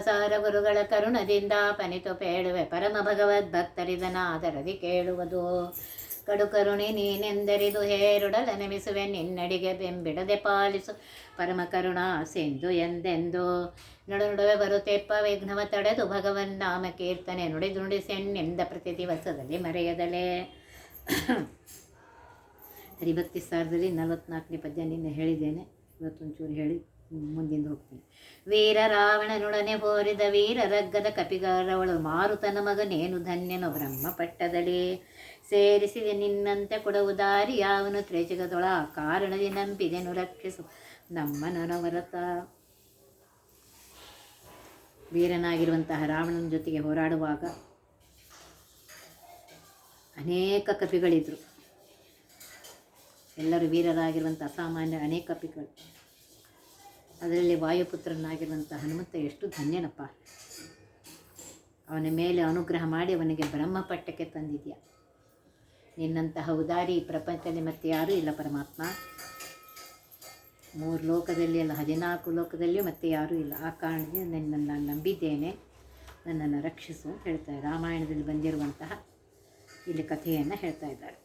ಸಾರ ಗುರುಗಳ ಕರುಣದಿಂದ ಪನಿತು ಪೇಳುವೆ. ಪರಮ ಭಗವದ್ ಭಕ್ತರಿದನಾದರದಿ ಕೇಳುವುದು. ಕಡು ಕರುಣೆ ನೀನೆಂದರಿದು ಹೇರುಡಲ ನೆಮಿಸುವೆ. ನಿನ್ನಡಿಗೆ ಬೆಂಬಿಡದೆ ಪಾಲಿಸು. ಪರಮ ಕರುಣಾ ಸಿಂಧು ಎಂದೆಂದು. ನಡು ನಡುವೆ ಬರುತ್ತೆಪ್ಪ ವಿಘ್ನವ ತಡೆದು ಭಗವನ್ ನಾಮ ಕೀರ್ತನೆ. ನುಡಿದು ನುಡಿಸೆನ್ನೆಂದ ಪ್ರತಿ ದಿವಸದಲ್ಲಿ ಮರೆಯದಲೇ. ಹರಿಭಕ್ತಿ ಸಾರದಲ್ಲಿ ನಲವತ್ನಾಲ್ಕನೇ ಪದ್ಯ ನಿನ್ನೆ ಹೇಳಿದ್ದೇನೆ. ಇವತ್ತೊಂಚೂರು ಹೇಳಿ. ಮುಂದಿಂದ ಹೋಗ್ತೀನಿ. ವೀರ ರಾವಣನೊಡನೆ ಹೋರಿದ ವೀರ ರಗ್ಗದ ಕಪಿಗಾರವಳು ಮಾರುತನ ಮಗನೇನು ಧನ್ಯನು ಬ್ರಹ್ಮ ಪಟ್ಟದಳೆ ಸೇರಿಸಿದೆ ನಿನ್ನಂತೆ ಕೊಡವು ದಾರಿ, ಯಾವನು ತ್ರೇಜಗದೊಳ ಕಾರಣದಿ ನಂಬಿದೆನು ರಕ್ಷಿಸು ನಮ್ಮ ನನವರತ ವೀರನಾಗಿರುವಂತಹ ರಾವಣನ ಜೊತೆಗೆ ಹೋರಾಡುವಾಗ ಅನೇಕ ಕಪಿಗಳಿದ್ರು. ಎಲ್ಲರೂ ವೀರರಾಗಿರುವಂಥ ಅಸಾಮಾನ್ಯ ಅನೇಕ ಕಪಿಗಳು. ಅದರಲ್ಲಿ ವಾಯುಪುತ್ರನಾಗಿರುವಂಥ ಹನುಮಂತ ಎಷ್ಟು ಧನ್ಯನಪ್ಪ. ಅವನ ಮೇಲೆ ಅನುಗ್ರಹ ಮಾಡಿ ಅವನಿಗೆ ಬ್ರಹ್ಮಪಟ್ಟಕ್ಕೆ ತಂದಿದೆಯಾ. ನಿನ್ನಂತಹ ಉದಾರಿ ಪ್ರಪಂಚದಲ್ಲಿ ಮತ್ತೆ ಯಾರೂ ಇಲ್ಲ ಪರಮಾತ್ಮ. ಮೂರು ಲೋಕದಲ್ಲಿ ಅಲ್ಲ, ಹದಿನಾಲ್ಕು ಲೋಕದಲ್ಲಿಯೂ ಮತ್ತೆ ಯಾರೂ ಇಲ್ಲ. ಆ ಕಾರಣದಿಂದ ನಿನ್ನನ್ನು ನಾನು ನಂಬಿದ್ದೇನೆ. ನನ್ನನ್ನು ರಕ್ಷಿಸು ಹೇಳ್ತಾರೆ ರಾಮಾಯಣದಲ್ಲಿ ಬಂದಿರುವಂತಹ ಇಲ್ಲಿ ಕಥೆಯನ್ನು ಹೇಳ್ತಾ ಇದ್ದಾರೆ.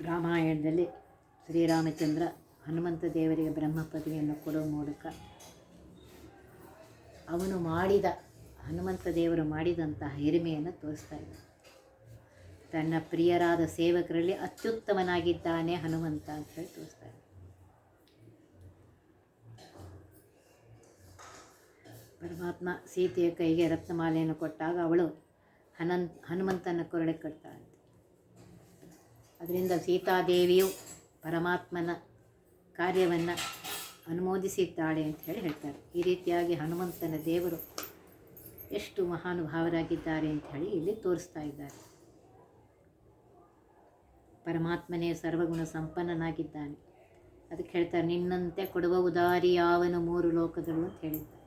ರಾಮಾಯಣದಲ್ಲಿ ಶ್ರೀರಾಮಚಂದ್ರ ಹನುಮಂತ ದೇವರಿಗೆ ಬ್ರಹ್ಮ ಪದವಿಯನ್ನು ಕೊಡುವ ಮೂಲಕ ಅವನು ಮಾಡಿದ, ಹನುಮಂತ ದೇವರು ಮಾಡಿದಂತಹ ಹಿರಿಮೆಯನ್ನು ತೋರಿಸ್ತಾ ಇದ್ದ ತನ್ನ ಪ್ರಿಯರಾದ ಸೇವಕರಲ್ಲಿ ಅತ್ಯುತ್ತಮನಾಗಿದ್ದಾನೆ ಹನುಮಂತ ಅಂತ ಹೇಳಿ ತೋರಿಸ್ತಾ ಇದ್ದ ಪರಮಾತ್ಮ ಸೀತೆಯ ಕೈಗೆ ರತ್ನಮಾಲೆಯನ್ನು ಕೊಟ್ಟಾಗ ಅವಳು ಹನನ್, ಹನುಮಂತನ ಕೊರಳೆ ಕಟ್ತಾಳಂತೆ ಅದರಿಂದ ಸೀತಾದೇವಿಯು ಪರಮಾತ್ಮನ ಕಾರ್ಯವನ್ನು ಅನುಮೋದಿಸಿದ್ದಾಳೆ ಅಂತ ಹೇಳಿ ಹೇಳ್ತಾರೆ. ಈ ರೀತಿಯಾಗಿ ಹನುಮಂತನ ದೇವರು ಎಷ್ಟು ಮಹಾನುಭಾವರಾಗಿದ್ದಾರೆ ಅಂತ ಹೇಳಿ ಇಲ್ಲಿ ತೋರಿಸ್ತಾ ಇದ್ದಾರೆ. ಪರಮಾತ್ಮನೇ ಸರ್ವಗುಣ ಸಂಪನ್ನನಾಗಿದ್ದಾನೆ. ಅದಕ್ಕೆ ಹೇಳ್ತಾರೆ, ನಿನ್ನಂತೆ ಕೊಡುವ ಉದಾರಿ ಯಾವನು ಮೂರು ಲೋಕದಳು ಅಂತ ಹೇಳಿದ್ದಾರೆ.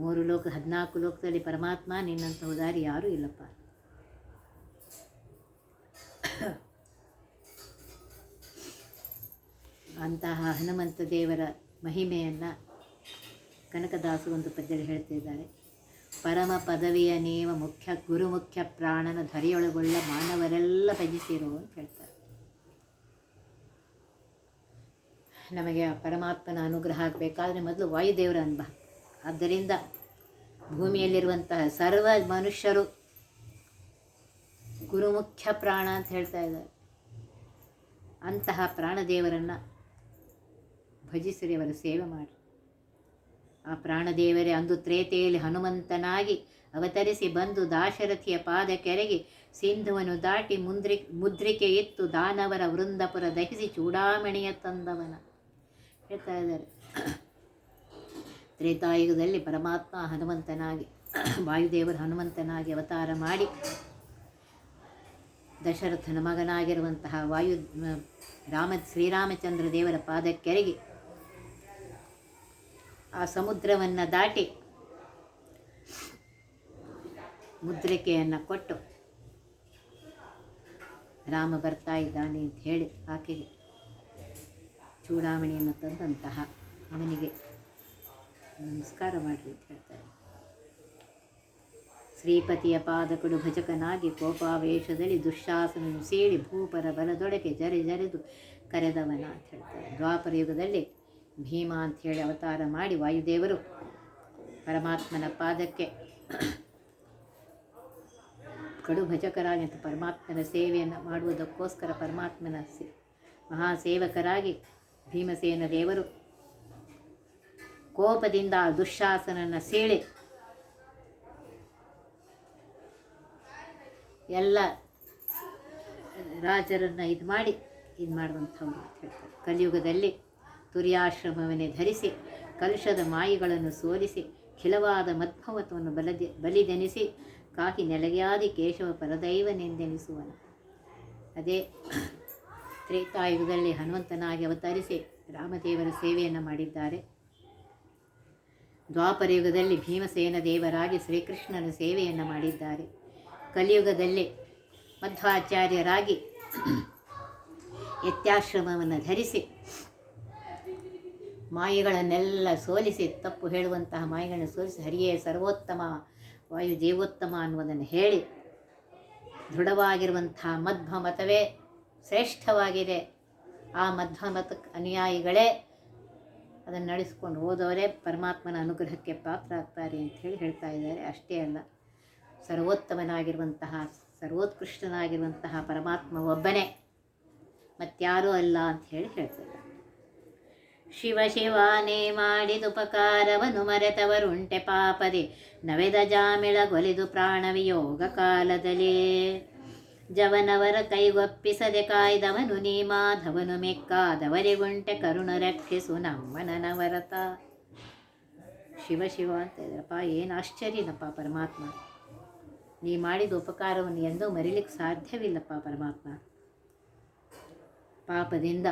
ಮೂರು ಲೋಕ, ಹದಿನಾಲ್ಕು ಲೋಕದಲ್ಲಿ ಪರಮಾತ್ಮ ನಿನ್ನಂಥ ಉದಾರಿ ಯಾರೂ ಇಲ್ಲಪ್ಪ. ಅಂತಹ ಹನುಮಂತ ದೇವರ ಮಹಿಮೆಯನ್ನು ಕನಕದಾಸು ಒಂದು ಪದ್ಯದಲ್ಲಿ ಹೇಳ್ತಿದ್ದಾರೆ. ಪರಮ ಪದವಿಯ ನೇಮ ಮುಖ್ಯ ಗುರು ಮುಖ್ಯ ಪ್ರಾಣನ ಧರಿಯೊಳಗೊಳ್ಳ ಮಾನವರೆಲ್ಲ ಭಜಿಸಿರು ಅಂತ ಹೇಳ್ತಾರೆ. ನಮಗೆ ಆ ಪರಮಾತ್ಮನ ಅನುಗ್ರಹ ಆಗಬೇಕಾದ್ರೆ ಮೊದಲು ವಾಯುದೇವರ ಅನುಭವ. ಆದ್ದರಿಂದ ಭೂಮಿಯಲ್ಲಿರುವಂತಹ ಸರ್ವ ಮನುಷ್ಯರು ಗುರುಮುಖ್ಯ ಪ್ರಾಣ ಅಂತ ಹೇಳ್ತಾ ಇದ್ದಾರೆ. ಅಂತಹ ಪ್ರಾಣದೇವರನ್ನು ಭಜಿಸಿರಿ ಅವರ ಸೇವೆ ಮಾಡಿ. ಆ ಪ್ರಾಣದೇವರೇ, ಅಂದು ತ್ರೇತೆಯಲ್ಲಿ ಹನುಮಂತನಾಗಿ ಅವತರಿಸಿ ಬಂದು ದಾಶರಥಿಯ ಪಾದ ಕೆರೆಗೆ ಸಿಂಧುವನ್ನು ದಾಟಿ ಮುಂದ್ರಿ, ಮುದ್ರಿಕೆ ಇತ್ತು ದಾನವರ ವೃಂದಪುರ ದಹಿಸಿ ಚೂಡಾಮಣಿಯ ತಂದವನ. ಹೇಳ್ತಾ ಇದ್ದಾರೆ. ತ್ರೇತಾಯುಗದಲ್ಲಿ ಪರಮಾತ್ಮ ಹನುಮಂತನಾಗಿ, ವಾಯುದೇವರು ಹನುಮಂತನಾಗಿ ಅವತಾರ ಮಾಡಿ ದಶರಥನ ಮಗನಾಗಿರುವಂತಹ ವಾಯು, ರಾಮ, ಶ್ರೀರಾಮಚಂದ್ರ ದೇವರ ಪಾದಕ್ಕೆರಗಿ ಆ ಸಮುದ್ರವನ್ನು ದಾಟಿ ಮುದ್ರಿಕೆಯನ್ನು ಕೊಟ್ಟು ರಾಮ ಬರ್ತಾ ಇದ್ದಾನೆ ಅಂತ ಹೇಳಿ ಆಕೆಗೆ ಚೂಡಾವಣೆಯನ್ನು ತಂದಂತಹ ಅವನಿಗೆ ನಮಸ್ಕಾರ ಮಾಡಿ ಅಂತ ಹೇಳ್ತಾರೆ. ಶ್ರೀಪತಿಯ ಪಾದಕಡು ಭಜಕನಾಗಿ ಕೋಪಾವೇಶದಲ್ಲಿ ದುಶ್ಶಾಸನನ್ನು ಸೇಳಿ ಭೂಪರ ಬಲದೊಡಗೆ ಜರೆ ಜರೆದು ಕರೆದವನ ಅಂತ ಹೇಳ್ತಾರೆ. ದ್ವಾಪರ ಯುಗದಲ್ಲಿ ಭೀಮ ಅಂತ ಹೇಳಿ ಅವತಾರ ಮಾಡಿ ವಾಯುದೇವರು ಪರಮಾತ್ಮನ ಪಾದಕ್ಕೆ ಕಡು ಭಜಕರಾಗಿ ಅಂತ ಪರಮಾತ್ಮನ ಸೇವೆಯನ್ನು ಮಾಡುವುದಕ್ಕೋಸ್ಕರ ಪರಮಾತ್ಮನ ಸೇ, ಮಹಾಸೇವಕರಾಗಿ ಭೀಮಸೇನ ದೇವರು ಕೋಪದಿಂದ ಸೇಳೆ ಸೀಳಿ ಎಲ್ಲ ರಾಜರನ್ನು ಇದು ಮಾಡಿ ಇದು ಮಾಡುವಂಥವ್ರು ಅಂತ ಹೇಳ್ತಾರೆ. ಕಲಿಯುಗದಲ್ಲಿ ತುರ್ಯಾಶ್ರಮವನ್ನೇ ಧರಿಸಿ, ಕಲುಷದ ಮಾಯಿಗಳನ್ನು ಸೋಲಿಸಿ, ಖಿಲವಾದ ಮದ್ಭವತ್ವವನ್ನು ಬಲದೆ, ಬಲಿದೆನಿಸಿ, ಕಾಕಿ ನೆಲಗ್ಯಾದಿ ಕೇಶವ ಪರದೈವನೆಂದೆನಿಸುವನು. ಅದೇ ತ್ರೇತಾಯುಗದಲ್ಲಿ ಹನುಮಂತನಾಗಿ ಅವತರಿಸಿ ರಾಮದೇವರ ಸೇವೆಯನ್ನು ಮಾಡಿದ್ದಾರೆ. ದ್ವಾಪರಯುಗದಲ್ಲಿ ಭೀಮಸೇನ ದೇವರಾಗಿ ಶ್ರೀಕೃಷ್ಣನ ಸೇವೆಯನ್ನು ಮಾಡಿದ್ದಾರೆ. ಕಲಿಯುಗದಲ್ಲಿ ಮಧ್ವಾಚಾರ್ಯರಾಗಿ ಯತ್ಯಾಶ್ರಮವನ್ನು ಧರಿಸಿ ಮಾಯೆಗಳನ್ನೆಲ್ಲ ಸೋಲಿಸಿ, ತಪ್ಪು ಹೇಳುವಂತಹ ಮಾಯೆಗಳನ್ನು ಸೋಲಿಸಿ, ಹರಿಯೇ ಸರ್ವೋತ್ತಮ ವಾಯು ಜೀವೋತ್ತಮ ಅನ್ನುವುದನ್ನು ಹೇಳಿ, ದೃಢವಾಗಿರುವಂತಹ ಮಧ್ವ ಮತವೇ ಶ್ರೇಷ್ಠವಾಗಿದೆ. ಆ ಮಧ್ವ ಮತಕ್ಕೆ ಅನುಯಾಯಿಗಳೇ ಅದನ್ನು ನಡೆಸ್ಕೊಂಡು ಹೋದವರೇ ಪರಮಾತ್ಮನ ಅನುಗ್ರಹಕ್ಕೆ ಪಾತ್ರರಾಗ್ತಾರೆ ಅಂತ ಹೇಳಿ ಹೇಳ್ತಾ ಇದ್ದಾರೆ. ಅಷ್ಟೇ ಅಲ್ಲ, ಸರ್ವೋತ್ತಮನಾಗಿರುವಂತಹ, ಸರ್ವೋತ್ಕೃಷ್ಟನಾಗಿರುವಂತಹ ಪರಮಾತ್ಮ ಒಬ್ಬನೇ, ಮತ್ತಾರೂ ಅಲ್ಲ ಅಂತ ಹೇಳಿ ಹೇಳ್ತಾರೆ ಶಿವ ಶಿವಾನೇ ಮಾಡಿದುಪಕಾರವನು ಮರೆತವರುಂಟೆ ಪಾಪದೆ. ನವೆದ ಜಾಮಿಳಗೊಲಿದು ಪ್ರಾಣವಿಯೋಗ ಕಾಲದಲೇ. ಜವನವರ ಕೈಗೊಪ್ಪಿಸದೆ ಕಾಯ್ದವನು ನೀ ಮಾಧವನು ಮೆಕ್ಕಾದವರಿಗುಂಟೆ ಕರುಣ ರಕ್ಷಿಸು ನಮ್ಮನನವರತ ಶಿವ ಶಿವ ಅಂತ ಇದ್ರಪ್ಪ ಏನು ಆಶ್ಚರ್ಯನಪ್ಪ ಪರಮಾತ್ಮ. ನೀ ಮಾಡಿದ ಉಪಕಾರವನ್ನು ಎಂದೂ ಮರಿಲಿಕ್ಕೆ ಸಾಧ್ಯವಿಲ್ಲಪ್ಪ ಪರಮಾತ್ಮ. ಪಾಪದಿಂದ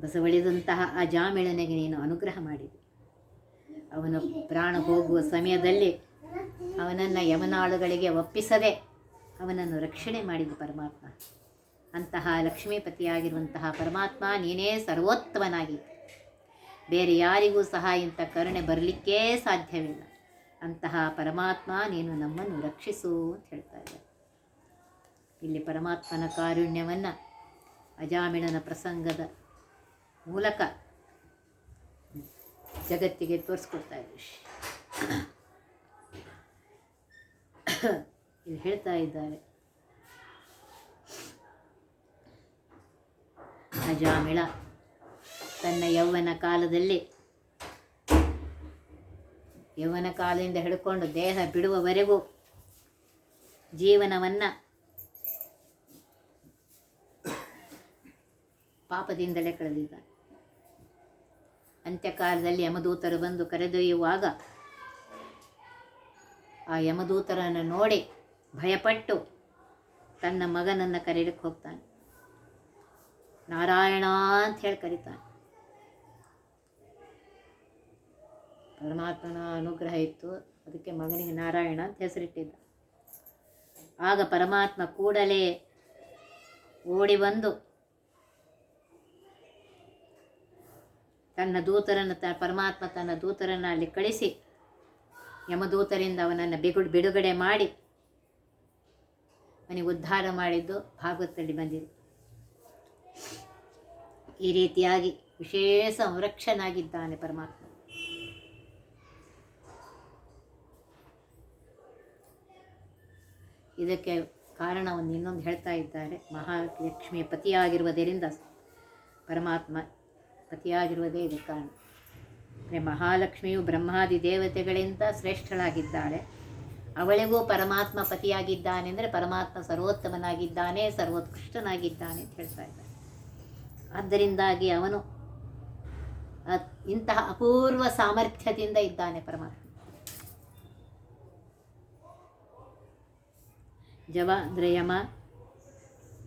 ಬಸವಳಿದಂತಹ ಆ ಜಾಮಿಳನಿಗೆ ನೀನು ಅನುಗ್ರಹ ಮಾಡಿದೆ. ಅವನು ಪ್ರಾಣ ಹೋಗುವ ಸಮಯದಲ್ಲಿ ಅವನನ್ನು ಯಮನಾಳುಗಳಿಗೆ ಒಪ್ಪಿಸದೆ ಅವನನ್ನು ರಕ್ಷಣೆ ಮಾಡಿದ ಪರಮಾತ್ಮ. ಅಂತಹ ಲಕ್ಷ್ಮೀಪತಿಯಾಗಿರುವಂತಹ ಪರಮಾತ್ಮ ನೀನೇ ಸರ್ವೋತ್ತಮನಾಗಿ. ಬೇರೆ ಯಾರಿಗೂ ಸಹ ಇಂಥ ಕರುಣೆ ಬರಲಿಕ್ಕೇ ಸಾಧ್ಯವಿಲ್ಲ. ಅಂತಹ ಪರಮಾತ್ಮ ನೀನು ನಮ್ಮನ್ನು ರಕ್ಷಿಸು ಅಂತ ಹೇಳ್ತಾ ಇದ್ದಾರೆ ಇಲ್ಲಿ ಪರಮಾತ್ಮನ ಕಾರುಣ್ಯವನ್ನು ಅಜಾಮಿಳನ ಪ್ರಸಂಗದ ಮೂಲಕ ಜಗತ್ತಿಗೆ ತೋರಿಸ್ಕೊಡ್ತಾ ಇದ್ದೀವಿ ಇಲ್ಲಿ ಹೇಳ್ತಾ ಇದ್ದಾರೆ. ಅಜಾಮಿಳ ತನ್ನ ಯೌವನ ಕಾಲದಲ್ಲಿ, ಯೌವನ ಕಾಲದಿಂದ ಹಿಡ್ಕೊಂಡು ದೇಹ ಬಿಡುವವರೆಗೂ ಜೀವನವನ್ನು ಪಾಪದಿಂದಲೇ ಕಳೆದಿದ್ದಾನೆ ಅಂತ್ಯಕಾಲದಲ್ಲಿ ಯಮದೂತರು ಬಂದು ಕರೆದೊಯ್ಯುವಾಗ ಆ ಯಮದೂತರನ್ನು ನೋಡಿ ಭಯಪಟ್ಟು ತನ್ನ ಮಗನನ್ನು ಕರೀಲಿಕ್ಕೆ ಹೋಗ್ತಾನೆ. ನಾರಾಯಣ ಅಂತ ಹೇಳಿ ಕರೀತಾನೆ. ಪರಮಾತ್ಮನ ಅನುಗ್ರಹ ಇತ್ತು. ಅದಕ್ಕೆ ಮಗನಿಗೆ ನಾರಾಯಣ ಅಂತ ಹೆಸರಿಟ್ಟಿದ್ದ. ಆಗ ಪರಮಾತ್ಮ ಕೂಡಲೇ ಓಡಿ ಬಂದು ತನ್ನ ದೂತರನ್ನು ತ, ಪರಮಾತ್ಮ ತನ್ನ ದೂತರನ್ನು ಅಲ್ಲಿ ಕಳಿಸಿ, ಯಮದೂತರಿಂದ ಅವನನ್ನು ಬಿಗುಡ್ ಬಿಡುಗಡೆ ಮಾಡಿ, ಅವನಿಗೆ ಉದ್ಧಾರ ಮಾಡಿದ್ದು ಭಾಗವತದಲ್ಲಿ ಬಂದಿದೆ. ಈ ರೀತಿಯಾಗಿ ವಿಶೇಷ ಸಂರಕ್ಷನಾಗಿದ್ದಾನೆ ಪರಮಾತ್ಮ. ಇದಕ್ಕೆ ಕಾರಣವನ್ನು ಇನ್ನೊಂದು ಹೇಳ್ತಾ ಇದ್ದಾರೆ. ಮಹಾಲಕ್ಷ್ಮಿಯ ಪತಿಯಾಗಿರುವುದರಿಂದ ಪರಮಾತ್ಮ ಪತಿಯಾಗಿರುವುದೇ ಇದಕ್ಕೆ ಕಾರಣ. ಅಂದರೆ ಮಹಾಲಕ್ಷ್ಮಿಯು ಬ್ರಹ್ಮಾದಿ ದೇವತೆಗಳಿಂದ ಶ್ರೇಷ್ಠಳಾಗಿದ್ದಾಳೆ. ಅವಳಿಗೂ ಪರಮಾತ್ಮ ಪತಿಯಾಗಿದ್ದಾನೆ ಅಂದರೆ ಪರಮಾತ್ಮ ಸರ್ವೋತ್ತಮನಾಗಿದ್ದಾನೆ, ಸರ್ವೋತ್ಕೃಷ್ಟನಾಗಿದ್ದಾನೆ ಅಂತ ಹೇಳ್ತಾ ಇದ್ದಾರೆ ಆದ್ದರಿಂದಾಗಿ ಅವನು ಇಂತಹ ಅಪೂರ್ವ ಸಾಮರ್ಥ್ಯದಿಂದ ಇದ್ದಾನೆ ಪರಮಾತ್ಮ. ಜವ ಅಂದರೆ ಯಮ,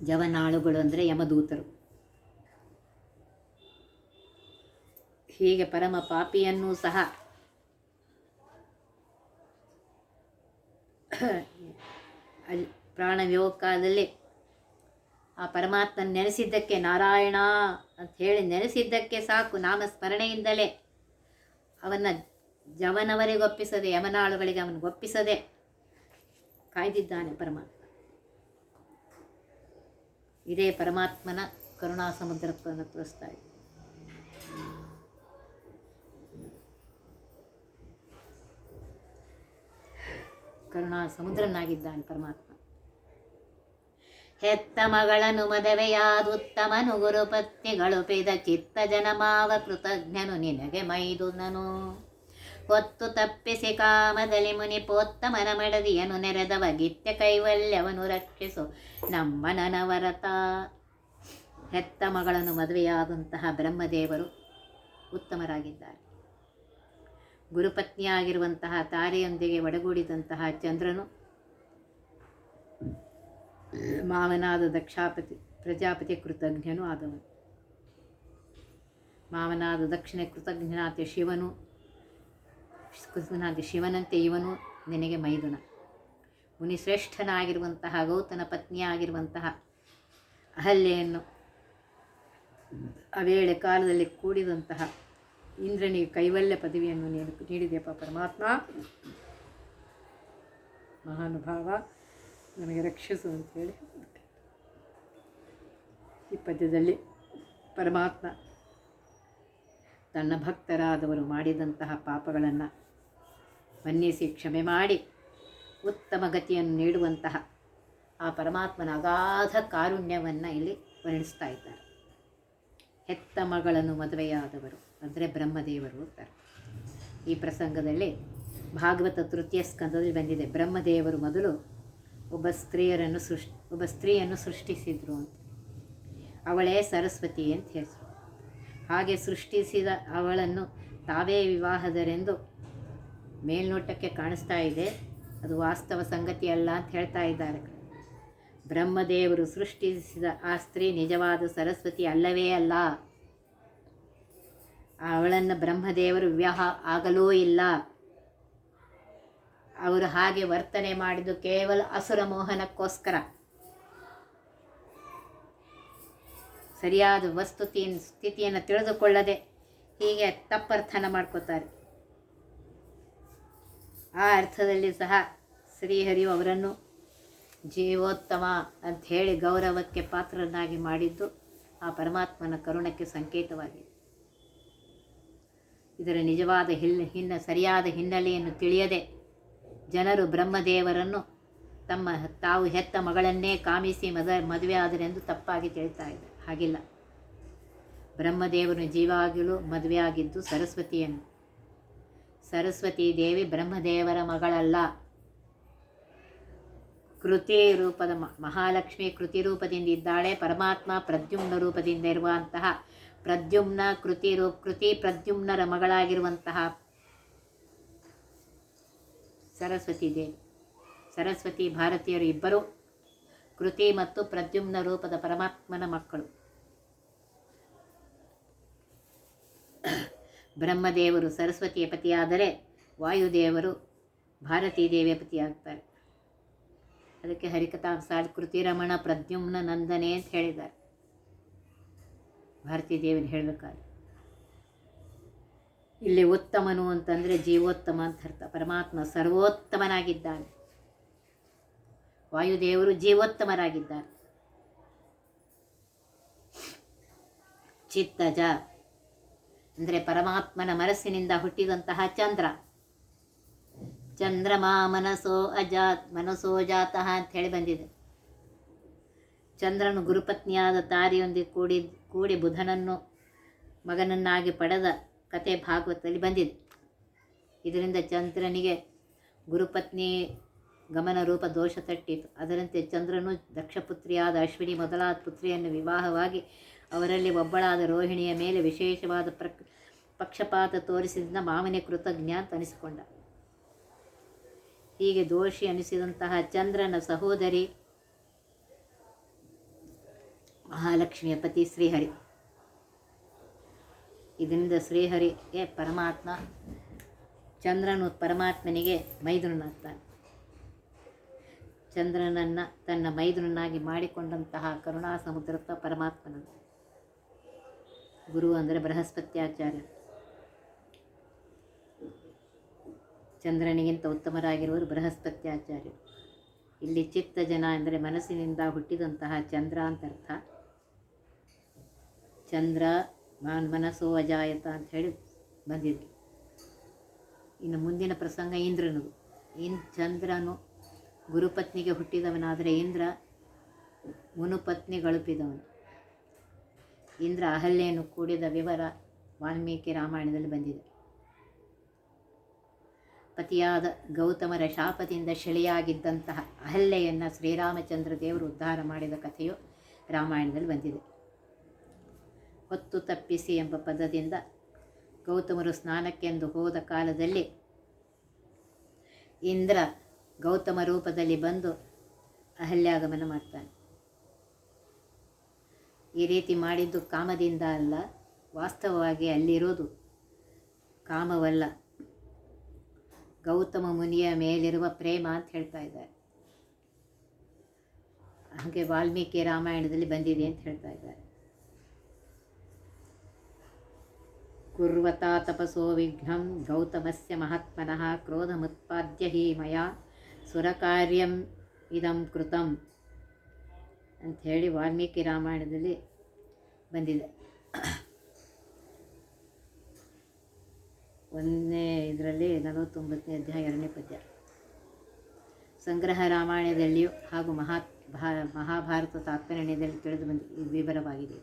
ಜವನಾಳುಗಳು ಅಂದರೆ ಯಮದೂತರು. ಹೀಗೆ ಪರಮ ಪಾಪಿಯನ್ನೂ ಸಹ ಅಲ್ಲಿ ಆ ಪರಮಾತ್ಮನ ನೆನೆಸಿದ್ದಕ್ಕೆ ನಾರಾಯಣ ಅಂತ ಹೇಳಿ ನೆನೆಸಿದ್ದಕ್ಕೆ ಸಾಕು ನಾಮ ಸ್ಮರಣೆಯಿಂದಲೇ ಅವನ ಜವನವರಿಗೊಪ್ಪಿಸದೆ, ಯಮನಾಳುಗಳಿಗೆ ಅವನಿಗೊಪ್ಪಿಸದೆ ಕಾಯ್ದಿದ್ದಾನೆ ಪರಮಾತ್ಮ. ಇದೇ ಪರಮಾತ್ಮನ ಕರುಣಾ ಸಮುದ್ರತ್ವವನ್ನು ತೋರಿಸ್ತಾ ಇದೆ ಕರುಣಾ ಸಮುದ್ರನಾಗಿದ್ದಾನೆ ಪರಮಾತ್ಮ. ಹೆತ್ತ ಮಗಳನ್ನು ಮದವೆಯಾದುತ್ತಮನು ಗುರುಪತ್ನಿಗಳು ಪಿದ ಚಿತ್ತ ಜನಮಾವ ಕೃತಜ್ಞನು ನಿನಗೆ ಮೈದುನನು. ಹೊತ್ತು ತಪ್ಪಿಸಿ ಕಾಮದಲ್ಲಿ ಮುನಿಪೋತ್ತಮನ ಮಡದಿಯನು ನೆರೆದವ ಗಿತ್ಯ ಕೈವಲ್ಯವನು ರಕ್ಷಿಸು ನಮ್ಮ ನನವರತ ಹೆತ್ತ ಮಗಳನ್ನು ಮದುವೆಯಾದಂತಹ ಬ್ರಹ್ಮದೇವರು ಉತ್ತಮರಾಗಿದ್ದಾರೆ. ಗುರುಪತ್ನಿಯಾಗಿರುವಂತಹ ತಾರೆಯೊಂದಿಗೆ ಒಡಗೂಡಿದಂತಹ ಚಂದ್ರನು ಮಾವನಾದ ದಕ್ಷಾಪತಿ, ಪ್ರಜಾಪತಿ ಕೃತಜ್ಞನೂ ಆದವನು. ಮಾವನಾದ ದಕ್ಷಿಣ ಕೃತಜ್ಞನಾದ ಶಿವನು, ಕೃತಜ್ಞನಾದ ಶಿವನಂತೆ ಇವನು ನಿನಗೆ ಮೈದುನ. ಮುನಿಶ್ರೇಷ್ಠನಾಗಿರುವಂತಹ ಗೌತನ ಪತ್ನಿಯಾಗಿರುವಂತಹ ಅಹಲ್ಯೆಯನ್ನು ಅವೇಳೆ ವೇಳೆ ಕಾಲದಲ್ಲಿ ಕೂಡಿದಂತಹ ಇಂದ್ರನಿಗೆ ಕೈವಲ್ಯ ಪದವಿಯನ್ನು ನೀನು ನೀಡಿದೆಯಪ್ಪ ಪರಮಾತ್ಮ. ಮಹಾನುಭಾವ, ನಮಗೆ ರಕ್ಷಿಸು ಅಂತೇಳಿ ಈ ಪದ್ಯದಲ್ಲಿ ಪರಮಾತ್ಮ ತನ್ನ ಭಕ್ತರಾದವರು ಮಾಡಿದಂತಹ ಪಾಪಗಳನ್ನು ಮನ್ನಿಸಿ ಕ್ಷಮೆ ಮಾಡಿ ಉತ್ತಮ ಗತಿಯನ್ನು ನೀಡುವಂತಹ ಆ ಪರಮಾತ್ಮನ ಅಗಾಧ ಕಾರುಣ್ಯವನ್ನು ಇಲ್ಲಿ ವರ್ಣಿಸ್ತಾ ಇದ್ದಾರೆ. ಹೆತ್ತ ಮಗಳನ್ನು ಮದುವೆಯಾದವರು. ಅಂದರೆ ಬ್ರಹ್ಮದೇವರು ಅಂತಾರೆ. ಈ ಪ್ರಸಂಗದಲ್ಲಿ ಭಾಗವತ ತೃತೀಯ ಸ್ಕಂದದಲ್ಲಿ ಬಂದಿದೆ. ಬ್ರಹ್ಮದೇವರು ಮೊದಲು ಒಬ್ಬ ಸ್ತ್ರೀಯರನ್ನು ಸೃಷ್ಟಿ, ಒಬ್ಬ ಸ್ತ್ರೀಯನ್ನು ಸೃಷ್ಟಿಸಿದರು ಅಂತ. ಅವಳೇ ಸರಸ್ವತಿ ಅಂತ ಹೆಸರು ಹಾಗೆ ಸೃಷ್ಟಿಸಿದ ಅವಳನ್ನು ತಾವೇ ವಿವಾಹದರೆಂದು ಮೇಲ್ನೋಟಕ್ಕೆ ಕಾಣಿಸ್ತಾ ಇದೆ. ಅದು ವಾಸ್ತವ ಸಂಗತಿ ಅಲ್ಲ ಅಂತ ಹೇಳ್ತಾ ಇದ್ದಾರೆ. ಬ್ರಹ್ಮದೇವರು ಸೃಷ್ಟಿಸಿದ ಆ ಸ್ತ್ರೀ ನಿಜವಾದ ಸರಸ್ವತಿ ಅಲ್ಲವೇ ಅಲ್ಲ. ಅವಳನ್ನು ಬ್ರಹ್ಮದೇವರು ವಿವಾಹ ಆಗಲೂ ಇಲ್ಲ. ಅವರು ಹಾಗೆ ವರ್ತನೆ ಮಾಡಿದ್ದು ಕೇವಲ ಅಸುರ ಮೋಹನಕ್ಕೋಸ್ಕರ. ಸರಿಯಾದ ವಸ್ತುತಿ ಸ್ಥಿತಿಯನ್ನು ತಿಳಿದುಕೊಳ್ಳದೆ ಹೀಗೆ ತಪ್ಪರ್ಥನ ಮಾಡ್ಕೋತಾರೆ. ಆ ಅರ್ಥದಲ್ಲಿ ಸಹ ಶ್ರೀಹರಿ ಅವರನ್ನು ಜೀವೋತ್ತಮ ಅಂತ ಹೇಳಿ ಗೌರವಕ್ಕೆ ಪಾತ್ರನಾಗಿ ಮಾಡಿದ್ದು ಆ ಪರಮಾತ್ಮನ ಕರುಣಕ್ಕೆ ಸಂಕೇತವಾಗಿದೆ. ಇದರ ನಿಜವಾದ ಹಿಲ್ ಹಿನ್ನ, ಸರಿಯಾದ ಹಿನ್ನೆಲೆಯನ್ನು ತಿಳಿಯದೆ ಜನರು ಬ್ರಹ್ಮದೇವರನ್ನು ತಮ್ಮ ತಾವು ಹೆತ್ತ ಮಗಳನ್ನೇ ಕಾಮಿಸಿ ಮದ, ಮದುವೆ ಆದರೆಂದು ತಪ್ಪಾಗಿ ತಿಳಿತಾ ಇದ್ದ. ಹಾಗಿಲ್ಲ. ಬ್ರಹ್ಮದೇವನು ಜೀವಾಗಲೂ ಮದುವೆಯಾಗಿದ್ದು ಸರಸ್ವತಿಯನ್ನು ಸರಸ್ವತಿ ದೇವಿ ಬ್ರಹ್ಮದೇವರ ಮಗಳಲ್ಲ. ಕೃತಿ ರೂಪದ ಮಹಾಲಕ್ಷ್ಮಿ ಕೃತಿ ರೂಪದಿಂದ ಇದ್ದಾಳೆ. ಪರಮಾತ್ಮ ಪ್ರದ್ಯುಮ್ನ ರೂಪದಿಂದ ಇರುವಂತಹ ಪ್ರದ್ಯುಮ್ನ ಕೃತಿ ರೂಪ ಕೃತಿ ಪ್ರದ್ಯುಮ್ನರ ಮಗಳಾಗಿರುವಂತಹ ಸರಸ್ವತಿ ದೇವಿ. ಸರಸ್ವತಿ ಭಾರತೀಯರು ಇಬ್ಬರು, ಕೃತಿ ಮತ್ತು ಪ್ರದ್ಯುಮ್ನ ರೂಪದ ಪರಮಾತ್ಮನ ಮಕ್ಕಳು. ಬ್ರಹ್ಮದೇವರು ಸರಸ್ವತಿಯ ಪತಿಯಾದರೆ ವಾಯುದೇವರು ಭಾರತೀ ದೇವಿಯ ಪತಿಯಾಗ್ತಾರೆ. ಅದಕ್ಕೆ ಹರಿಕಥಾಂಸಾಲ್ ಕೃತಿ ರಮಣ ಪ್ರದ್ಯುಮ್ನ ನಂದನೆ ಅಂತ ಹೇಳಿದ್ದಾರೆ. ಭಾರತೀ ದೇವಿನ ಹೇಳಬೇಕಾದ್ರೆ. ಇಲ್ಲಿ ಉತ್ತಮನು ಅಂತಂದರೆ ಜೀವೋತ್ತಮ ಅಂತ ಅರ್ಥ. ಪರಮಾತ್ಮ ಸರ್ವೋತ್ತಮನಾಗಿದ್ದಾನೆ. ವಾಯುದೇವರು ಜೀವೋತ್ತಮರಾಗಿದ್ದಾರೆ. ಚಿತ್ತಜ ಅಂದರೆ ಪರಮಾತ್ಮನ ಮನಸ್ಸಿನಿಂದ ಹುಟ್ಟಿದಂತಹ ಚಂದ್ರ. ಚಂದ್ರಮಾ ಮನಸೋ ಅಜಾತ್ ಮನಸೋ ಜಾತಃ ಅಂತ ಹೇಳಿ ಬಂದಿದೆ. ಚಂದ್ರನು ಗುರುಪತ್ನಿಯಾದ ತಾರಿಯೊಂದಿಗೆ ಕೂಡಿ ಕೂಡಿ ಬುಧನನ್ನು ಮಗನನ್ನಾಗಿ ಪಡೆದ ಕತೆ ಭಾಗವತದಲ್ಲಿ ಬಂದಿದೆ. ಇದರಿಂದ ಚಂದ್ರನಿಗೆ ಗುರುಪತ್ನಿ ಗಮನ ರೂಪ ದೋಷ ತಟ್ಟಿತು. ಅದರಂತೆ ಚಂದ್ರನು ದಕ್ಷಪುತ್ರಿಯಾದ ಅಶ್ವಿನಿ ಮೊದಲಾದ ಪುತ್ರಿಯನ್ನು ವಿವಾಹವಾಗಿ ಅವರಲ್ಲಿ ಒಬ್ಬಳಾದ ರೋಹಿಣಿಯ ಮೇಲೆ ವಿಶೇಷವಾದ ಪ್ರಕ್, ಪಕ್ಷಪಾತ ತೋರಿಸಿದ ಮಾಮನೆ ಕೃತಜ್ಞ ಅಂತ ಅನಿಸಿಕೊಂಡ. ಹೀಗೆ ದೋಷಿ ಅನಿಸಿದಂತಹ ಚಂದ್ರನ ಸಹೋದರಿ ಮಹಾಲಕ್ಷ್ಮಿಯ ಪತಿ ಶ್ರೀಹರಿ. ಇದರಿಂದ ಶ್ರೀಹರಿಗೆ ಪರಮಾತ್ಮ, ಚಂದ್ರನು ಪರಮಾತ್ಮನಿಗೆ ಮೈದುನನಾಗ್ತಾನೆ. ಚಂದ್ರನನ್ನು ತನ್ನ ಮೈದುನನ್ನಾಗಿ ಮಾಡಿಕೊಂಡಂತಹ ಕರುಣಾ ಸಮುದ್ರತ ಪರಮಾತ್ಮನ ಗುರು ಅಂದರೆ ಬೃಹಸ್ಪತ್ಯಾಚಾರ್ಯ. ಚಂದ್ರನಿಗಿಂತ ಉತ್ತಮರಾಗಿರುವರು ಬೃಹಸ್ಪತ್ಯಾಚಾರ್ಯರು. ಇಲ್ಲಿ ಚಿತ್ತ ಜನ ಅಂದರೆ ಮನಸ್ಸಿನಿಂದ ಹುಟ್ಟಿದಂತಹ ಚಂದ್ರ ಅಂತ ಅರ್ಥ ಚಂದ್ರ ಮಾನ್ ಮನಸ್ಸು ಅಜಾಯತ ಅಂತ ಹೇಳಿ ಬಂದಿದೆ ಇನ್ನು ಮುಂದಿನ ಪ್ರಸಂಗ ಇಂದ್ರನದು ಇನ್ ಚಂದ್ರನು ಗುರುಪತ್ನಿಗೆ ಹುಟ್ಟಿದವನಾದರೆ ಇಂದ್ರ ಮುನುಪತ್ನಿ ಗಳುಪಿದವನು. ಇಂದ್ರ ಅಹಲ್ಯೆಯನ್ನು ಕೂಡಿದ ವಿವರ ವಾಲ್ಮೀಕಿ ರಾಮಾಯಣದಲ್ಲಿ ಬಂದಿದೆ. ಪತಿಯಾದ ಗೌತಮರ ಶಾಪದಿಂದ ಶಿಳೆಯಾಗಿದ್ದಂತಹ ಅಹಲ್ಯೆಯನ್ನು ಶ್ರೀರಾಮಚಂದ್ರ ದೇವರು ಉದ್ಧಾರ ಮಾಡಿದ ಕಥೆಯು ರಾಮಾಯಣದಲ್ಲಿ ಬಂದಿದೆ. ಹೊತ್ತು ತಪ್ಪಿಸಿ ಎಂಬ ಪದದಿಂದ ಗೌತಮರು ಸ್ನಾನಕ್ಕೆಂದು ಹೋದ ಕಾಲದಲ್ಲಿ ಇಂದ್ರ ಗೌತಮ ರೂಪದಲ್ಲಿ ಬಂದು ಅಹಲ್ಯಾಗಮನ ಮಾಡ್ತಾನೆ. ಈ ರೀತಿ ಮಾಡಿದ್ದು ಕಾಮದಿಂದ ಅಲ್ಲ, ವಾಸ್ತವವಾಗಿ ಅಲ್ಲಿರೋದು ಕಾಮವಲ್ಲ. ಗೌತಮ ಮುನಿಯ ಮೇಲಿರುವ ಪ್ರೇಮ ಅಂತ ಹೇಳ್ತಾ ಇದ್ದಾರೆ. ಹಾಗೆ ವಾಲ್ಮೀಕಿ ರಾಮಾಯಣದಲ್ಲಿ ಬಂದಿದೆ ಅಂತ ಹೇಳ್ತಾ ಇದ್ದಾರೆ. ತಪಸೋ ವಿಘ್ನಂ ಗೌತಮಸ್ಯ ಮಹಾತ್ಮನಃ ಕ್ರೋಧಮುತ್ಪಾದ್ಯ ಹಿ ಮಯ ಸುರಕಾರ್ಯಂ ಇದಂ ಕೃತಂ ಅಂಥೇಳಿ ವಾಲ್ಮೀಕಿ ರಾಮಾಯಣದಲ್ಲಿ ಬಂದಿದೆ. ಒಂದನೇ ಇದರಲ್ಲಿ ನಲವತ್ತೊಂಬತ್ತನೇ ಅಧ್ಯಾಯ ಎರಡನೇ ಪದ್ಯ. ಸಂಗ್ರಹ ರಾಮಾಯಣದಲ್ಲಿಯೂ ಹಾಗೂ ಮಹಾ ಭಾ ಮಹಾಭಾರತ ತಾತ್ಪರ್ಯದಲ್ಲಿ ತಿಳಿದು ಬಂದಿ ವಿವರವಾಗಿದೆ.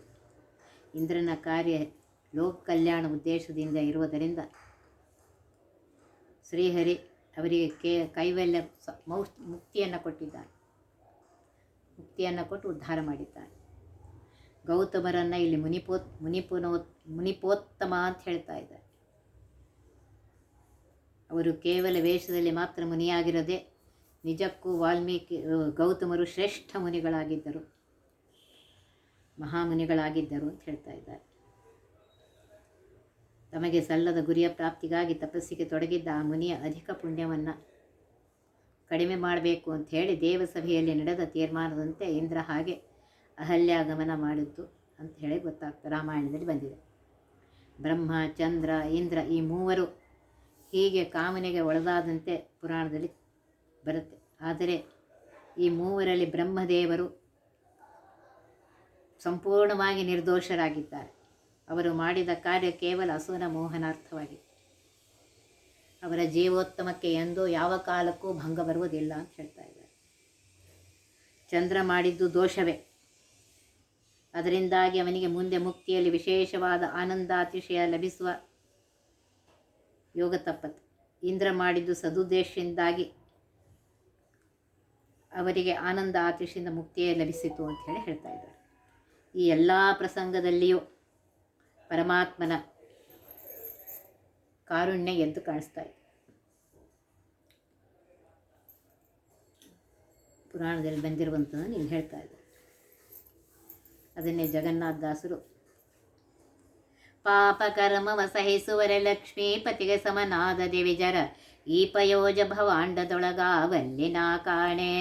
ಇಂದ್ರನ ಕಾರ್ಯ ಲೋಕ ಕಲ್ಯಾಣ ಉದ್ದೇಶದಿಂದ ಇರುವುದರಿಂದ ಶ್ರೀಹರಿ ಅವರಿಗೆ ಕೇ ಕೈವಲ್ಯ ಮೌ ಮುಕ್ತಿಯನ್ನು ಕೊಟ್ಟಿದ್ದಾರೆ ಮುಕ್ತಿಯನ್ನು ಕೊಟ್ಟು ಉದ್ಧಾರ ಮಾಡಿದ್ದಾರೆ ಗೌತಮರನ್ನು ಇಲ್ಲಿ ಮುನಿಪೋ ಮುನಿಪುನೋತ್ ಮುನಿಪೋತ್ತಮ ಅಂತ ಹೇಳ್ತಾ ಇದ್ದಾರೆ. ಅವರು ಕೇವಲ ವೇಷದಲ್ಲಿ ಮಾತ್ರ ಮುನಿಯಾಗಿರದೆ ನಿಜಕ್ಕೂ ವಾಲ್ಮೀಕಿ ಗೌತಮರು ಶ್ರೇಷ್ಠ ಮುನಿಗಳಾಗಿದ್ದರು. ಮಹಾಮುನಿಗಳಾಗಿದ್ದರು ಅಂತ ಹೇಳ್ತಾ ಇದ್ದಾರೆ. ತಮಗೆ ಸಲ್ಲದ ಗುರಿಯ ಪ್ರಾಪ್ತಿಗಾಗಿ ತಪಸ್ಸಿಗೆ ತೊಡಗಿದ್ದ ಆ ಮುನಿಯ ಅಧಿಕ ಪುಣ್ಯವನ್ನು ಕಡಿಮೆ ಮಾಡಬೇಕು ಅಂತ ಹೇಳಿ ದೇವಸಭೆಯಲ್ಲಿ ನಡೆದ ತೀರ್ಮಾನದಂತೆ ಇಂದ್ರ ಹಾಗೆ ಅಹಲ್ಯಾಗಮನ ಮಾಡಿದ್ದು ಅಂತ ಹೇಳಿ ಗೊತ್ತಾಗ್ತದೆ. ರಾಮಾಯಣದಲ್ಲಿ ಬಂದಿದೆ. ಬ್ರಹ್ಮ, ಚಂದ್ರ, ಇಂದ್ರ ಈ ಮೂವರು ಹೀಗೆ ಕಾಮನೆಗೆ ಒಳಗಾದಂತೆ ಪುರಾಣದಲ್ಲಿ ಬರುತ್ತೆ. ಆದರೆ ಈ ಮೂವರಲ್ಲಿ ಬ್ರಹ್ಮದೇವರು ಸಂಪೂರ್ಣವಾಗಿ ನಿರ್ದೋಷರಾಗಿದ್ದಾರೆ. ಅವರು ಮಾಡಿದ ಕಾರ್ಯ ಕೇವಲ ಅಸುರ ಮೋಹನಾರ್ಥವಾಗಿದೆ. ಅವರ ಜೀವೋತ್ತಮಕ್ಕೆ ಎಂದೂ ಯಾವ ಕಾಲಕ್ಕೂ ಭಂಗ ಬರುವುದಿಲ್ಲ ಅಂತ ಹೇಳ್ತಾ ಇದ್ದಾರೆ. ಚಂದ್ರ ಮಾಡಿದ್ದು ದೋಷವೇ? ಅದರಿಂದಾಗಿ ಅವನಿಗೆ ಮುಂದೆ ಮುಕ್ತಿಯಲ್ಲಿ ವಿಶೇಷವಾದ ಆನಂದಾತಿಶಯ ಲಭಿಸುವ ಯೋಗ ತಪ್ಪತ್ತು ಇಂದ್ರ ಮಾಡಿದ್ದು ಸದುದ್ದೇಶದಿಂದಾಗಿ ಅವರಿಗೆ ಆನಂದ ಆತಿಶಯಿಂದ ಮುಕ್ತಿಯೇ ಲಭಿಸಿತು ಅಂತ ಹೇಳಿ ಹೇಳ್ತಾ ಇದ್ದಾರೆ. ಈ ಎಲ್ಲ ಪ್ರಸಂಗದಲ್ಲಿಯೂ ಪರಮಾತ್ಮನ ಕಾರುಣ್ಯ ಎದ್ದು ಕಾಣಿಸ್ತಾ ಇದೆ. ಪುರಾಣದಲ್ಲಿ ಬಂದಿರುವಂಥದ್ದನ್ನು ನೀನು ಹೇಳ್ತಾ ಇದ್ದೆ. ಅದನ್ನೇ ಜಗನ್ನಾಥ ದಾಸರು ಪಾಪ ಕರ್ಮವ ಸಹಿಸುವರೆ ಲಕ್ಷ್ಮೀಪತಿಗೆ ಸಮನಾದ ದೇವಿಜರ ಈ ಪಯೋಜ ಭವಾಂಡದೊಳಗಾವಲ್ಲಿ ನಾ ಕಾಣೆ.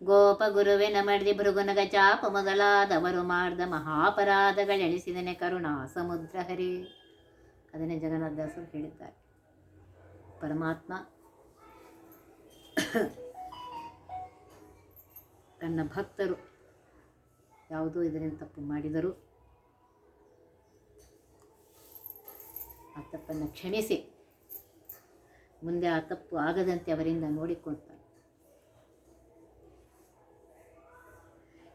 ಗೋಪ ಗುರುವೆ ಮಡ್ದಿ ಭೃಗುನಗ ಚಾಪ ಮೊದಲಾದವರು ಮಾಡಿದ ಮಹಾಪರಾಧಗಳೆಣಿಸಿದನೆ ಕರುಣಾ ಸಮುದ್ರ ಹರಿ. ಅದನ್ನೇ ಜಗನ್ನಾಥದಾಸರು ಹೇಳಿದ್ದಾರೆ. ಪರಮಾತ್ಮ ತನ್ನ ಭಕ್ತರು ಯಾವುದೋ ಇದರಿಂದ ತಪ್ಪು ಮಾಡಿದರು ಆ ತಪ್ಪನ್ನು ಕ್ಷಮಿಸಿ. ಮುಂದೆ ಆ ತಪ್ಪು ಆಗದಂತೆ ಅವರಿಂದ ನೋಡಿಕೊಳ್ತಾನೆ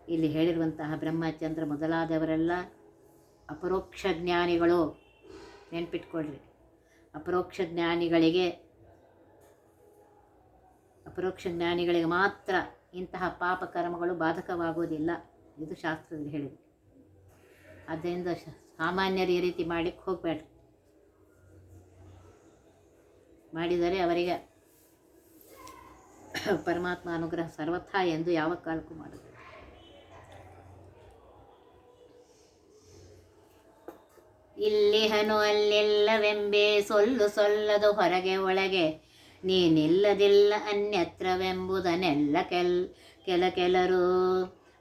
ಇಲ್ಲಿ ಹೇಳಿರುವಂತಹ ಬ್ರಹ್ಮಚಂದ್ರ ಮೊದಲಾದವರೆಲ್ಲ ಅಪರೋಕ್ಷ ಜ್ಞಾನಿಗಳು. ನೆನ್ಪಿಟ್ಕೊಳ್ರಿ. ಅಪರೋಕ್ಷ ಜ್ಞಾನಿಗಳಿಗೆ ಅಪರೋಕ್ಷ ಜ್ಞಾನಿಗಳಿಗೆ ಮಾತ್ರ ಇಂತಹ ಪಾಪ ಕರ್ಮಗಳು ಬಾಧಕವಾಗುವುದಿಲ್ಲ. ಇದು ಶಾಸ್ತ್ರದಲ್ಲಿ ಹೇಳಿದೆ. ಆದ್ದರಿಂದ ಸಾಮಾನ್ಯರು ಈ ರೀತಿ ಮಾಡಲಿಕ್ಕೆ ಹೋಗಬೇಡ್ರಿ. ಮಾಡಿದರೆ ಅವರಿಗೆ ಪರಮಾತ್ಮ ಅನುಗ್ರಹ ಸರ್ವಥಾ ಎಂದು ಯಾವ ಕಾಲಕ್ಕೂ ಮಾಡಬೇಕು ಇಲ್ಲಿಹನು ಅಲ್ಲೆಲ್ಲವೆಂಬೆ ಸೊಲ್ಲು ಸೊಲ್ಲದು ಹೊರಗೆ ಒಳಗೆ. ನೀನಿಲ್ಲದಿಲ್ಲ ಅನ್ಯತ್ರವೆಂಬುದನೆಲ್ಲ ಕೆಲ್, ಕೆಲ ಕೆಲರು.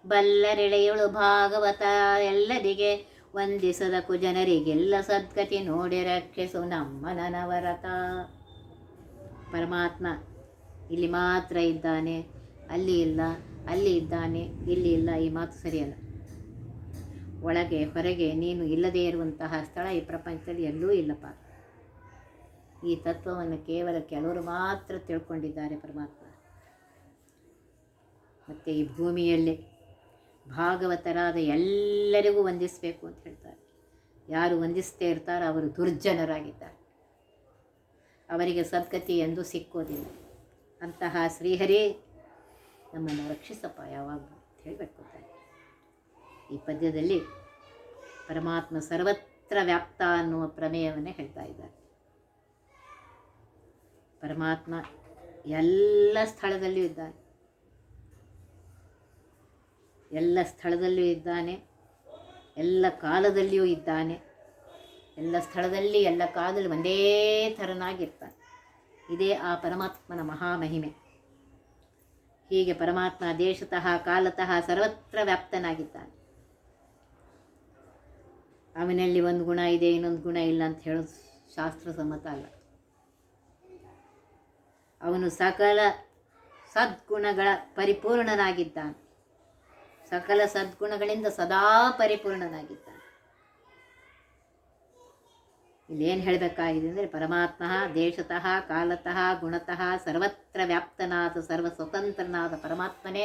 ಬಲ್ಲರಿಳೆಯುಳು ಭಾಗವತ ಎಲ್ಲರಿಗೆ ವಂದಿಸದ ಕುಜನರಿಗೆಲ್ಲ ಸದ್ಗತಿ ನೋಡಿ ರಕ್ಷಿಸು ನಮ್ಮ ನನವರತ. ಪರಮಾತ್ಮ ಇಲ್ಲಿ ಮಾತ್ರ ಇದ್ದಾನೆ. ಅಲ್ಲಿ ಇಲ್ಲ, ಅಲ್ಲಿ ಇದ್ದಾನೆ, ಇಲ್ಲಿ ಇಲ್ಲ, ಈ ಮಾತು ಸರಿಯಲ್ಲ. ಒಳಗೆ, ಹೊರಗೆ ನೀನು ಇಲ್ಲದೇ ಇರುವಂತಹ ಸ್ಥಳ ಈ ಪ್ರಪಂಚದಲ್ಲಿ ಎಲ್ಲೂ ಇಲ್ಲಪ್ಪ. ಈ ತತ್ವವನ್ನು ಕೇವಲ ಕೆಲವರು ಮಾತ್ರ ತಿಳ್ಕೊಂಡಿದ್ದಾರೆ ಪರಮಾತ್ಮ. ಮತ್ತು ಈ ಭೂಮಿಯಲ್ಲಿ ಭಾಗವತರಾದ ಎಲ್ಲರಿಗೂ ವಂದಿಸಬೇಕು ಅಂತ ಹೇಳ್ತಾರೆ. ಯಾರು ವಂದಿಸ್ತೇ ಇರ್ತಾರೋ ಅವರು ದುರ್ಜನರಾಗಿದ್ದಾರೆ. ಅವರಿಗೆ ಸದ್ಗತಿ ಎಂದೂ ಸಿಕ್ಕೋದಿಲ್ಲ. ಅಂತಹ ಶ್ರೀಹರಿ, ನಮ್ಮನ್ನು ರಕ್ಷಿಸಪ್ಪ ಯಾವಾಗಲೂ ಅಂತ ಹೇಳ್ಬೇಡ್ಕೊತಾರೆ ಈ ಪದ್ಯದಲ್ಲಿ ಪರಮಾತ್ಮ ಸರ್ವತ್ರ ವ್ಯಾಪ್ತ ಅನ್ನುವ ಪ್ರಮೇಯವನ್ನೇ ಹೇಳ್ತಾ ಇದ್ದಾರೆ. ಪರಮಾತ್ಮ ಎಲ್ಲ ಸ್ಥಳದಲ್ಲೂ ಇದ್ದಾನೆ. ಎಲ್ಲ ಸ್ಥಳದಲ್ಲೂ ಇದ್ದಾನೆ. ಎಲ್ಲ ಕಾಲದಲ್ಲಿಯೂ ಇದ್ದಾನೆ. ಎಲ್ಲ ಸ್ಥಳದಲ್ಲಿ ಎಲ್ಲ ಕಾಲದಲ್ಲಿ ಒಂದೇ ಥರನಾಗಿರ್ತಾನೆ. ಇದೇ ಆ ಪರಮಾತ್ಮನ ಮಹಾಮಹಿಮೆ. ಹೀಗೆ ಪರಮಾತ್ಮ ದೇಶತಃ ಕಾಲತಃ ಸರ್ವತ್ರ ವ್ಯಾಪ್ತನಾಗಿದ್ದಾನೆ. ಅವನಲ್ಲಿ ಒಂದು ಗುಣ ಇದೆ, ಇನ್ನೊಂದು ಗುಣ ಇಲ್ಲ ಅಂತ ಹೇಳೋದು ಶಾಸ್ತ್ರ ಸಮ್ಮತ ಅಲ್ಲ. ಅವನು ಸಕಲ ಸದ್ಗುಣಗಳ ಪರಿಪೂರ್ಣನಾಗಿದ್ದಾನೆ. ಸಕಲ ಸದ್ಗುಣಗಳಿಂದ ಸದಾ ಪರಿಪೂರ್ಣನಾಗಿದ್ದಾನೆ. ಇಲ್ಲೇನು ಹೇಳಬೇಕಾಗಿದೆ ಅಂದರೆ ಪರಮಾತ್ಮ, ದೇಶತಃ, ಕಾಲತಃ, ಗುಣತಃ, ಸರ್ವತ್ರ ವ್ಯಾಪ್ತನಾದ ಸರ್ವ ಸ್ವತಂತ್ರನಾದ ಪರಮಾತ್ಮನೇ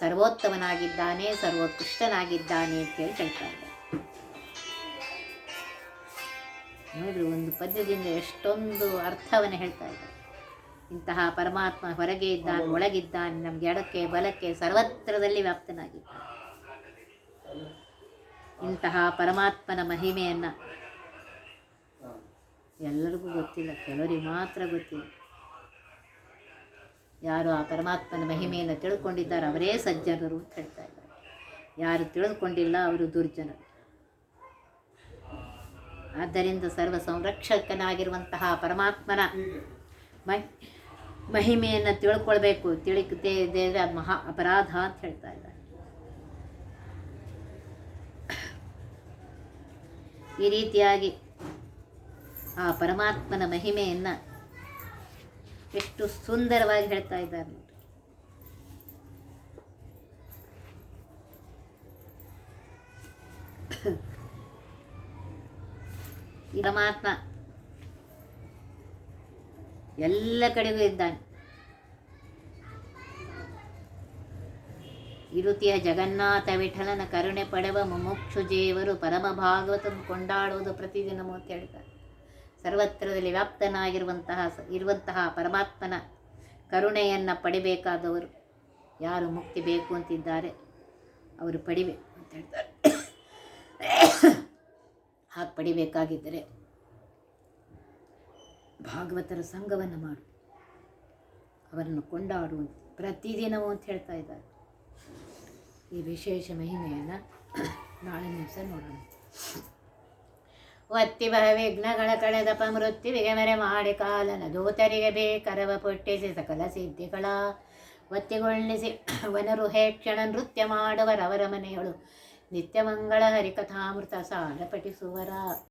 ಸರ್ವೋತ್ತಮನಾಗಿದ್ದಾನೆ, ಸರ್ವೋತ್ಕೃಷ್ಟನಾಗಿದ್ದಾನೆ ಅಂತೇಳಿ ಹೇಳ್ತಾ ಇದ್ದಾರೆ ನೋಡ್ರಿ ಒಂದು ಪದ್ಯದಿಂದ ಎಷ್ಟೊಂದು ಅರ್ಥವನ್ನು ಹೇಳ್ತಾ ಇದ್ದಾರೆ. ಇಂತಹ ಪರಮಾತ್ಮ ಹೊರಗೆ ಇದ್ದಾನೆ ಒಳಗಿದ್ದಾನೆ ನಮಗೆ ಎಡಕ್ಕೆ ಬಲಕ್ಕೆ ಸರ್ವತ್ರದಲ್ಲಿ ವ್ಯಾಪ್ತನಾಗಿದ್ದಾನೆ. ಇಂತಹ ಪರಮಾತ್ಮನ ಮಹಿಮೆಯನ್ನು ಎಲ್ಲರಿಗೂ ಗೊತ್ತಿಲ್ಲ ಕೆಲವರಿಗೆ ಮಾತ್ರ ಗೊತ್ತಿಲ್ಲ. ಯಾರು ಆ ಪರಮಾತ್ಮನ ಮಹಿಮೆಯನ್ನು ತಿಳ್ಕೊಂಡಿದ್ದಾರೆ ಅವರೇ ಸಜ್ಜನರು ಅಂತ ಹೇಳ್ತಾ ಇದ್ದಾರೆ. ಯಾರು ತಿಳಿದುಕೊಂಡಿಲ್ಲ ಅವರು ದುರ್ಜನರು. ಆದ್ದರಿಂದ ಸರ್ವ ಸಂರಕ್ಷಕನಾಗಿರುವಂತಹ ಪರಮಾತ್ಮನ ಮಹಿ, ಮಹಿಮೆಯನ್ನು ತಿಳ್ಕೊಳ್ಬೇಕು. ತಿಳಿಕೆ ಇದೆ ಅದು ಮಹಾ ಅಪರಾಧ ಅಂತ ಹೇಳ್ತಾ ಇದ್ದಾರೆ. ಈ ರೀತಿಯಾಗಿ ಆ ಪರಮಾತ್ಮನ ಮಹಿಮೆಯನ್ನು ಎಷ್ಟು ಸುಂದರವಾಗಿ ಹೇಳ್ತಾ ಇದ್ದಾರೆ. ಪರಮಾತ್ಮ ಎಲ್ಲ ಕಡೆಗೂ ಇದ್ದಾನೆ. ಇರುತಿಯ ಜಗನ್ನಾಥ ವಿಠಲನ ಕರುಣೆ ಪಡೆವ ಮುಮುಕ್ಷು ಜೇವರು ಪರಮ ಭಾಗವತನ ಕೊಂಡಾಡುವುದು ಪ್ರತಿದಿನವೂ ಅಂತ ಹೇಳ್ತಾರೆ ಸರ್ವತ್ರದಲ್ಲಿ ವ್ಯಾಪ್ತನಾಗಿರುವಂತಹ ಇರುವಂತಹ ಪರಮಾತ್ಮನ ಕರುಣೆಯನ್ನು ಪಡಿಬೇಕಾದವರು ಯಾರು ಮುಕ್ತಿ ಬೇಕು ಅಂತಿದ್ದಾರೆ, ಅವರು ಪಡಿಬೇಕು ಅಂತ ಹೇಳ್ತಾರೆ. ಹಾಗೆ ಪಡಿಬೇಕಾಗಿದ್ದರೆ ಭಾಗವತರ ಸಂಘವನ್ನು ಮಾಡು. ಅವರನ್ನು ಕೊಂಡಾಡು ಪ್ರತಿದಿನವೂ ಅಂತ ಹೇಳ್ತಾ ಇದ್ದಾರೆ. ಈ ವಿಶೇಷ ಮಹಿಮೆಯನ್ನು ನಾಳೆ ದಿವಸ ನೋಡೋಣ. ಒತ್ತಿ ಬಹ ವಿಘ್ನಗಳ ಕಳೆದಪ ಮೃತ್ಯುವಿಗೆ ಮರೆ ಮಾಡಿ ಕಾಲನ ದೂತರಿಗೆ ಬೇಕರವ ಪೊಟ್ಟಿಸಿ ಸಕಲ ಸಿದ್ಧಿಗಳ. ಒತ್ತಿಗೊಳ್ಳಿಸಿ ವನರು ಹೇ ಕ್ಷಣ ನೃತ್ಯ ಮಾಡುವರವರ ಮನೆಯಳು. ನಿತ್ಯ ಮಂಗಳ ಹರಿಕಥಾಮೃತ ಸಾರ ಪಠಿಸುವರ